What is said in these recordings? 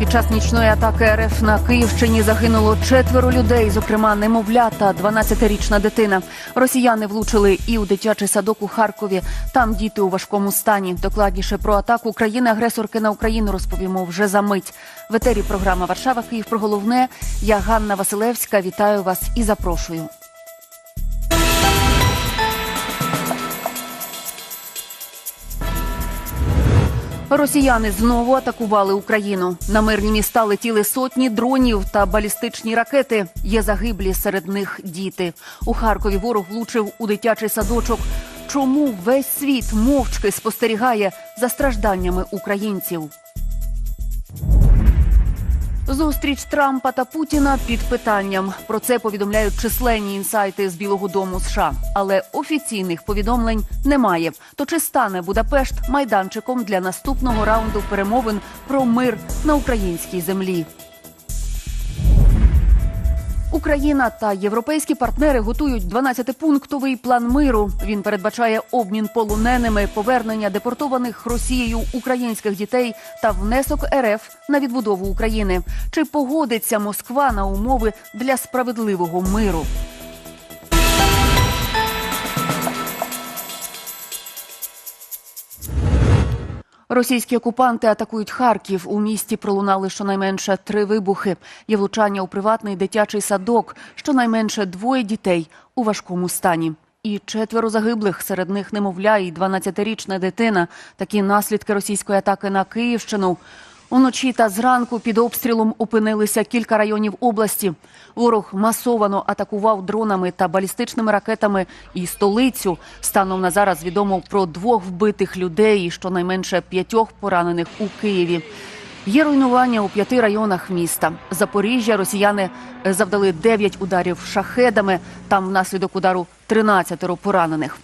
Під час нічної атаки РФ на Київщині загинуло четверо людей, зокрема немовля та 12-річна дитина. Росіяни влучили і у дитячий садок у Харкові. Там діти у важкому стані. Докладніше про атаку країни-агресорки на Україну розповімо вже за мить. В етері програма Варшава Київ про головне. Я Ганна Василевська. Вітаю вас і запрошую. Росіяни знову атакували Україну. На мирні міста летіли сотні дронів та балістичні ракети. Є загиблі серед них діти. У Харкові ворог влучив у дитячий садочок. Чому весь світ мовчки спостерігає за стражданнями українців? Зустріч Трампа та Путіна під питанням. Про це повідомляють численні інсайти з Білого Дому США. Але офіційних повідомлень немає. То чи стане Будапешт майданчиком для наступного раунду перемовин про мир на українській землі? Україна та європейські партнери готують 12-пунктовий план миру. Він передбачає обмін полоненими, повернення депортованих Росією українських дітей та внесок РФ на відбудову України. Чи погодиться Москва на умови для справедливого миру? Російські окупанти атакують Харків. У місті пролунали щонайменше три вибухи. Є влучання у приватний дитячий садок. Щонайменше двоє дітей у важкому стані. І четверо загиблих, серед них немовля і 12-річна дитина. Такі наслідки російської атаки на Київщину. Уночі та зранку під обстрілом опинилися кілька районів області. Ворог масовано атакував дронами та балістичними ракетами і столицю. Станом на зараз відомо про двох вбитих людей і щонайменше п'ятьох поранених у Києві. Є руйнування у п'яти районах міста. Запоріжжя росіяни завдали дев'ять ударів шахедами. Там внаслідок удару 13 поранених.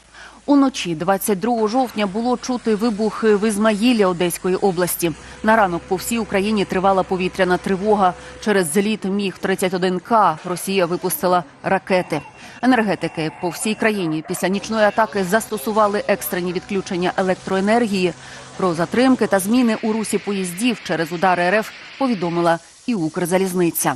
Уночі, 22 жовтня, було чути вибухи в Ізмаїлі Одеської області. На ранок по всій Україні тривала повітряна тривога. Через зліт міг 31 к Росія випустила ракети. Енергетики по всій країні після нічної атаки застосували екстрені відключення електроенергії. Про затримки та зміни у русі поїздів через удари РФ повідомила і Укрзалізниця.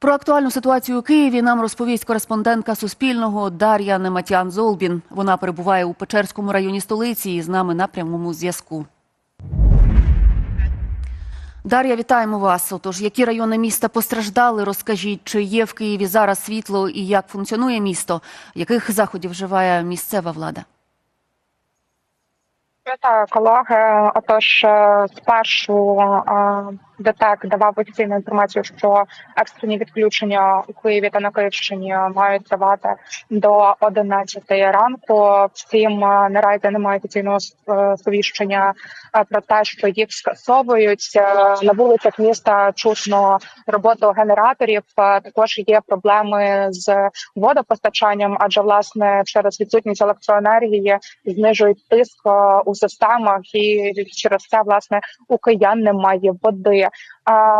Про актуальну ситуацію у Києві нам розповість кореспондентка Суспільного Дар'я Нематян Золбін. Вона перебуває у Печерському районі столиці і з нами на прямому зв'язку. Дар'я, вітаємо вас. Отож, які райони міста постраждали? Розкажіть, чи є в Києві зараз світло і як функціонує місто? Яких заходів вживає місцева влада? Вітаю, колеги. Отож, е, спершу е, ДТЕК давав офіційну інформацію, що екстрені відключення у Києві та на Київщині мають тривати до 11 ранку. Втім, е, наразі немає офіційного е, сповіщення е, про те, що їх скасовують. На вулицях міста чутно роботу генераторів. Також є проблеми з водопостачанням, адже власне через відсутність електроенергії знижують тиск у системах, і через це власне у киян немає води.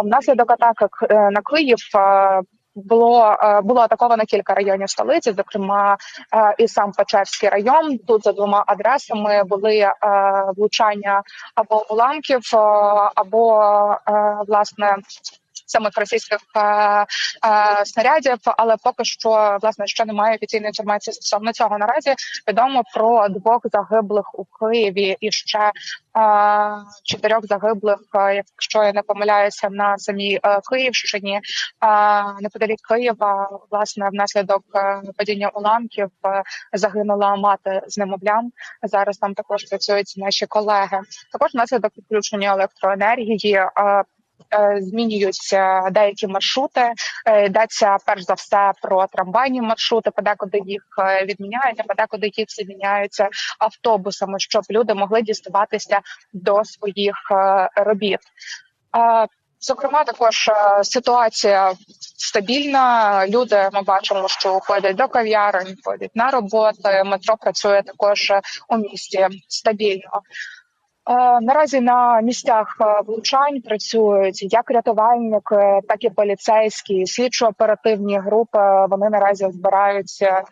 Внаслідок атаки е, на Київ. е, Було е, було атаковано кілька районів столиці, зокрема і сам Печерський район. Тут за двома адресами були влучання або уламків, або власне самих російських е, е, снарядів. Але поки що власне ще немає офіційної інформації стосовно цього. Наразі відомо про двох загиблих у Києві і ще е, чотирьох загиблих, якщо я не помиляюся, на самій Київщині. Е, неподалік Києва, власне, внаслідок падіння уламків загинула мати з немовлям. Зараз там також працюють наші колеги. Також внаслідок відключення електроенергії. Е, Змінюються деякі маршрути. Е, Йдеться перш за все про трамвайні маршрути, подекуди їх е, відміняють, подекуди їх заміняються автобусами, щоб люди могли діставатися до своїх робіт. Зокрема, також ситуація стабільна. Люди ми бачимо, що ходять до кав'ярень, ходять на роботи. Метро працює також у місті стабільно. Е, Наразі на місцях е, влучань працюють як рятувальники, так і поліцейські, слідчо-оперативні групи. Вони наразі збирають е,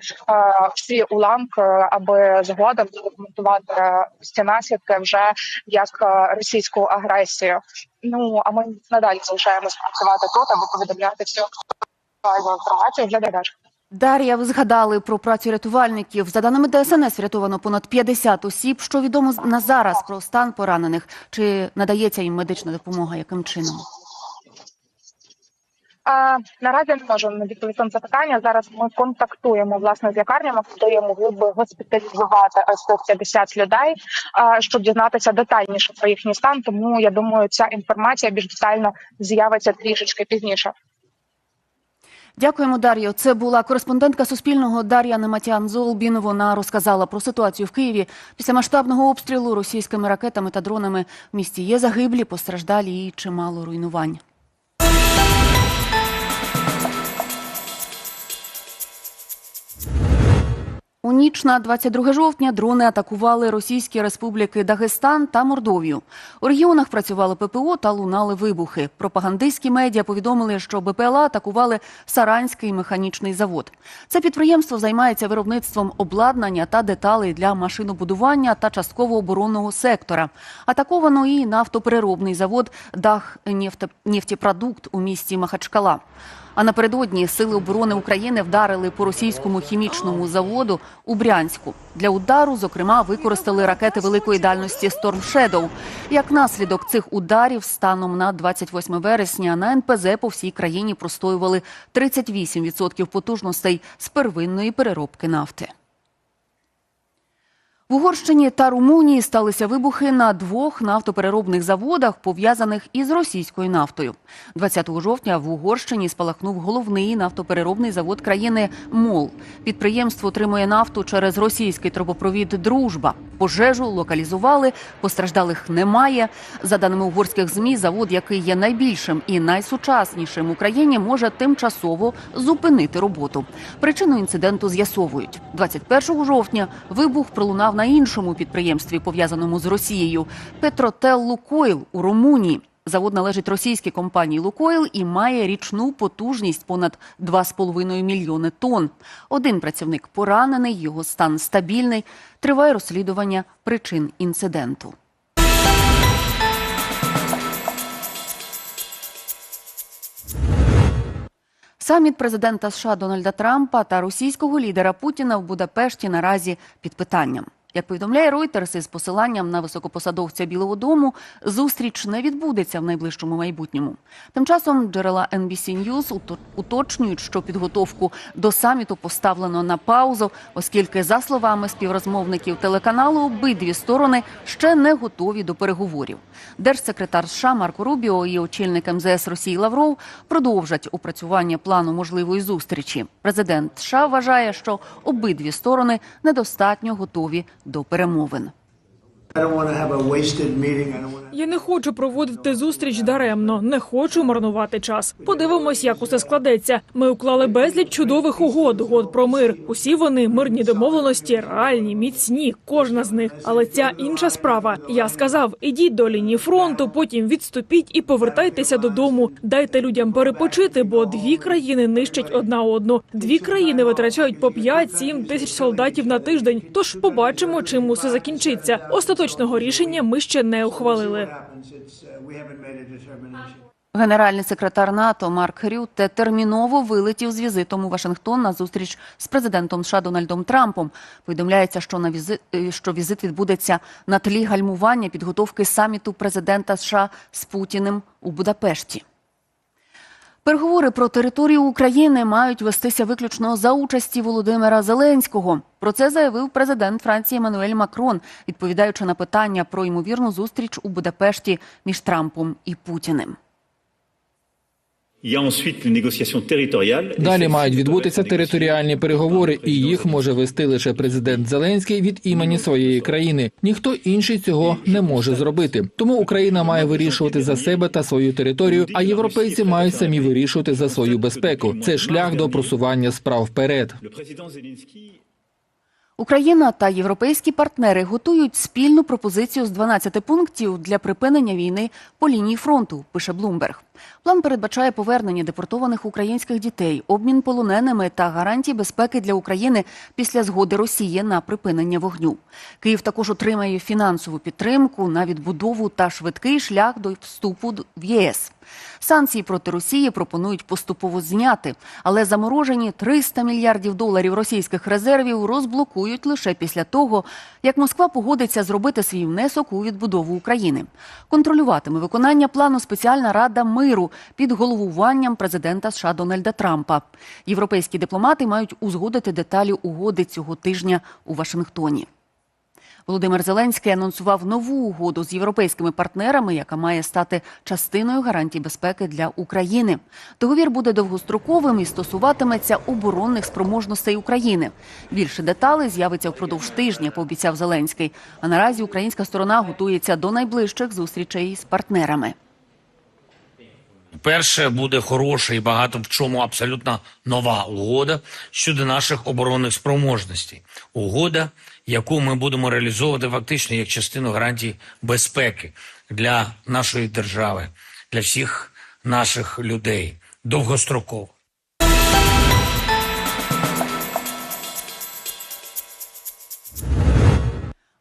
всі уламки, аби згодом документувати ці наслідки вже як е, російську агресію. Ну а ми надалі залишаємось працювати тут, аби повідомляти всю інформацію для глядачів. Дар'я, ви згадали про працю рятувальників. За даними ДСНС, врятовано понад 50 осіб. Що відомо на зараз про стан поранених? Чи надається їм медична допомога? Яким чином? А, наразі не можемо відповісти на це питання. Зараз ми контактуємо власне з лікарнями, я могли би госпіталізувати ось цих 50 людей, а, щоб дізнатися детальніше про їхній стан. Тому я думаю, ця інформація більш детально з'явиться трішечки пізніше. Дякуємо, Дар'ю. Це була кореспондентка Суспільного Дар'я Нематян Золбін. Вона розказала про ситуацію в Києві. Після масштабного обстрілу російськими ракетами та дронами в місті є загиблі, постраждалі і чимало руйнувань. У ніч на 22 жовтня дрони атакували російські республіки Дагестан та Мордовію. У регіонах працювали ППО та лунали вибухи. Пропагандистські медіа повідомили, що БПЛА атакували Саранський механічний завод. Це підприємство займається виробництвом обладнання та деталей для машинобудування та частково оборонного сектора. Атаковано і нафтопереробний завод Дах нефтепродукт у місті Махачкала. А напередодні сили оборони України вдарили по російському хімічному заводу у Брянську. Для удару, зокрема, використали ракети великої дальності Storm Shadow. Як наслідок цих ударів, станом на 28 вересня на НПЗ по всій країні простоювали 38% потужностей з первинної переробки нафти. В Угорщині та Румунії сталися вибухи на двох нафтопереробних заводах, пов'язаних із російською нафтою. 20 жовтня в Угорщині спалахнув головний нафтопереробний завод країни МОЛ. Підприємство отримує нафту через російський трубопровід Дружба. Пожежу локалізували, постраждалих немає. За даними угорських змі, завод, який є найбільшим і найсучаснішим в Україні, може тимчасово зупинити роботу. Причину інциденту з'ясовують. 21 жовтня вибух пролунав на іншому підприємстві, пов'язаному з Росією Петротел Лукойл у Румунії. Завод належить російській компанії Лукойл і має річну потужність понад 2,5 мільйони тонн. Один працівник поранений, його стан стабільний. Триває розслідування причин інциденту. Саміт президента США Дональда Трампа та російського лідера Путіна в Будапешті наразі під питанням. Як повідомляє Reuters із посиланням на високопосадовця Білого Дому, зустріч не відбудеться в найближчому майбутньому. Тим часом джерела NBC News уточнюють, що підготовку до саміту поставлено на паузу, оскільки, за словами співрозмовників телеканалу, обидві сторони ще не готові до переговорів. Держсекретар США Марко Рубіо і очільник МЗС Росії Лавров продовжать опрацювання плану можливої зустрічі. Президент США вважає, що обидві сторони недостатньо готові до перемовин. Я не хочу проводити зустріч даремно, не хочу марнувати час. Подивимось, як усе складеться. Ми уклали безліч чудових угод, угод про мир. Усі вони мирні домовленості, реальні, міцні, кожна з них. Але ця інша справа. Я сказав: ідіть до лінії фронту, потім відступіть і повертайтеся додому. Дайте людям перепочити, бо дві країни нищать одна одну. Дві країни витрачають по 5-7 тисяч солдатів на тиждень. Тож побачимо, чим усе закінчиться. Остаточного рішення ми ще не ухвалили. Генеральний секретар НАТО Марк Рютте терміново вилетів з візитом у Вашингтон на зустріч з президентом США Дональдом Трампом. Повідомляється, що на візит, е, що візит відбудеться на тлі гальмування підготовки саміту президента США з Путіним у Будапешті. Переговори про територію України мають вестися виключно за участі Володимира Зеленського. Про це заявив президент Франції Еммануель Макрон, відповідаючи на питання про ймовірну зустріч у Будапешті між Трампом і Путіним. Далі мають відбутися територіальні переговори, і їх може вести лише президент Зеленський від імені своєї країни. Ніхто інший цього не може зробити. Тому Україна має вирішувати за себе та свою територію, а європейці мають самі вирішувати за свою безпеку. Це шлях до просування справ вперед. Україна та європейські партнери готують спільну пропозицію з 12 пунктів для припинення війни по лінії фронту, пише Блумберг. План передбачає повернення депортованих українських дітей, обмін полоненими та гарантії безпеки для України після згоди Росії на припинення вогню. Київ також отримає фінансову підтримку на відбудову та швидкий шлях до вступу в ЄС. Санкції проти Росії пропонують поступово зняти, але заморожені 300 мільярдів доларів російських резервів розблокують лише після того, як Москва погодиться зробити свій внесок у відбудову України. Контролюватиме виконання плану спеціальна рада миру під головуванням президента США Дональда Трампа. Європейські дипломати мають узгодити деталі угоди цього тижня у Вашингтоні. Володимир Зеленський анонсував нову угоду з європейськими партнерами, яка має стати частиною гарантій безпеки для України. Договір буде довгостроковим і стосуватиметься оборонних спроможностей України. Більше деталей з'явиться впродовж тижня, пообіцяв Зеленський. А наразі українська сторона готується до найближчих зустрічей з партнерами. Перше буде хороша і багато в чому абсолютно нова угода щодо наших оборонних спроможностей. Угода, яку ми будемо реалізовувати фактично як частину гарантій безпеки для нашої держави, для всіх наших людей довгостроково.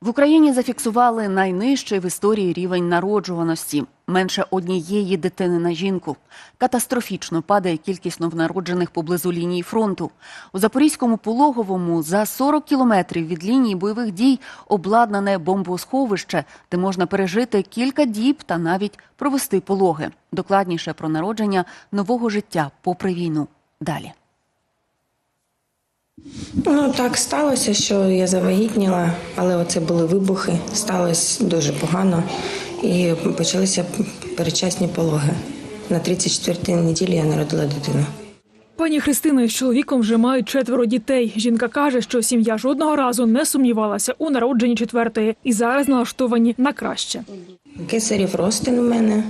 В Україні зафіксували найнижчий в історії рівень народжуваності менше однієї дитини на жінку. Катастрофічно падає кількість новонароджених поблизу лінії фронту. У Запорізькому пологовому за 40 кілометрів від лінії бойових дій обладнане бомбосховище, де можна пережити кілька діб та навіть провести пологи. Докладніше про народження нового життя попри війну. Далі. Ну так сталося, що я завагітніла, але оце були вибухи. Сталося дуже погано і почалися передчасні пологи. На 34-й неділі я народила дитину. Пані Христина з чоловіком вже мають четверо дітей. Жінка каже, що сім'я жодного разу не сумнівалася у народженні четвертої і зараз налаштовані на краще. Кесарів ростин у мене.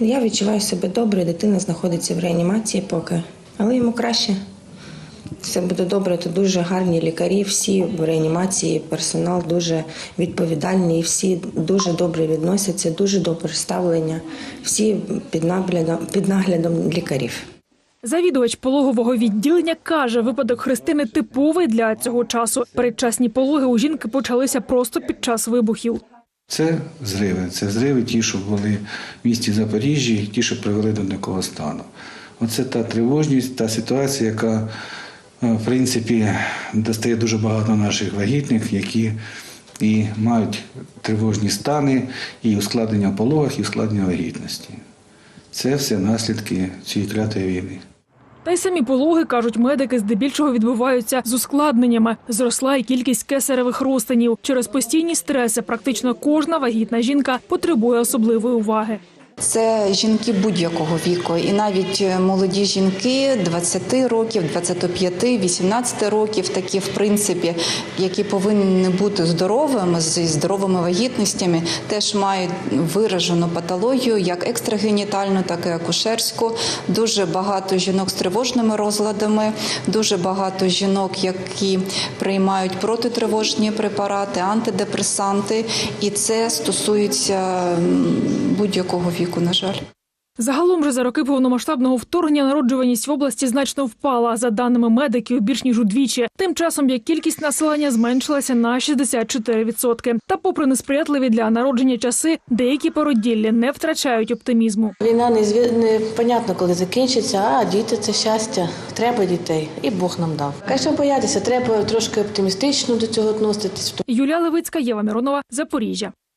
Я відчуваю себе добре, дитина знаходиться в реанімації поки, але йому краще. Все буде добре, тут дуже гарні лікарі, всі в реанімації, персонал дуже відповідальний, всі дуже добре відносяться, дуже добре ставлення, всі під наглядом, під наглядом лікарів. Завідувач пологового відділення каже, випадок Христини типовий для цього часу. Передчасні пологи у жінки почалися просто під час вибухів. Це зриви. Це зриви ті, що були в місті Запоріжжі, ті, що привели до такого стану. Оце та тривожність, та ситуація, яка, в принципі, достає дуже багато наших вагітних, які і мають тривожні стани, і ускладнення в пологах, і ускладнення вагітності. Це все наслідки цієї клятої війни. Та й самі пологи, кажуть медики, здебільшого відбуваються з ускладненнями. Зросла й кількість кесаревих розтинів. Через постійні стреси практично кожна вагітна жінка потребує особливої уваги. Це жінки будь-якого віку, і навіть е, молоді жінки 20 років, 25, 18 років, такі в принципі, які повинні бути здоровими зі здоровими вагітностями, теж мають виражену патологію, як екстрагенітальну, так і акушерську. Дуже багато жінок з тривожними розладами, дуже багато жінок, які приймають протитривожні препарати, антидепресанти, і це стосується будь-якого віку, на жаль. Загалом же за роки повномасштабного вторгнення народжуваність в області значно впала. За даними медиків, більш ніж удвічі. Тим часом як кількість населення зменшилася на 64%. Та, попри несприятливі для народження часи, деякі породіллі не втрачають оптимізму. Війна не зві... не понятно, коли закінчиться, а діти це щастя. Треба дітей, і Бог нам дав. Конечно, боятися, треба трошки оптимістично до цього відноситись. Юлія Левицька, Єва Миронова, Запоріжжя.